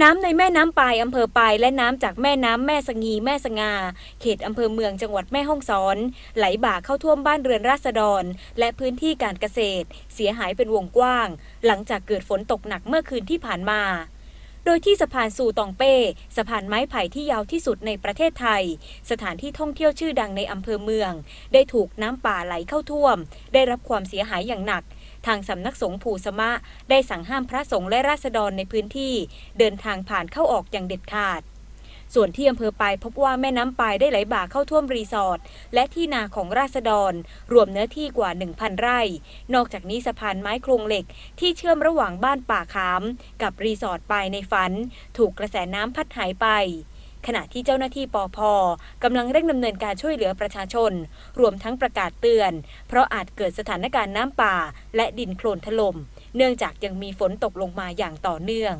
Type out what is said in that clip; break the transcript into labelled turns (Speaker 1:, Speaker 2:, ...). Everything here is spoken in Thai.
Speaker 1: น้ำในแม่น้ำปายอำเภอปายและน้ำจากแม่น้ำแม่สงีแม่สงา เขตอำเภอเมืองจังหวัดแม่ฮ่องสอน ไหลบ่าเข้าท่วมบ้านเรือนราษฎร และพื้นที่การเกษตร เสียหายเป็นวงกว้าง หลังจากเกิดฝนตกหนักเมื่อคืนที่ผ่านมาโดยที่สะพานสู่ตองเป้ สะพานไม้ไผ่ที่ยาวที่สุดในประเทศไทย สถานที่ท่องเที่ยวชื่อดังในอำเภอเมือง ได้ถูกน้ำป่าไหลเข้าท่วม ได้รับความเสียหายอย่างหนัก ทางสำนักสงฆ์ภูสมะ ได้สั่งห้ามพระสงฆ์และราษฎรในพื้นที่ เดินทางผ่านเข้าออกอย่างเด็ดขาด ส่วนที่อำเภอปายพบว่าแม่น้ำปายได้ไหลบ่าเข้าท่วมรีสอร์ทและที่นาของราษฎร รวมเนื้อที่กว่า 1,000 ไร่ นอกจากนี้สะพานไม้โครงเหล็กที่เชื่อมระหว่างบ้านป่าขาม กับรีสอร์ทปายในฝัน ถูกกระแสน้ำพัดหายไป ขณะที่เจ้าหน้าที่ปอพกำลังเร่งดำเนินการช่วยเหลือประชาชน รวมทั้งประกาศเตือน เพราะอาจเกิดสถานการณ์น้ำป่า และดินโคลนถล่ม เนื่องจากยังมีฝนตกลงมาอย่างต่อเนื่อง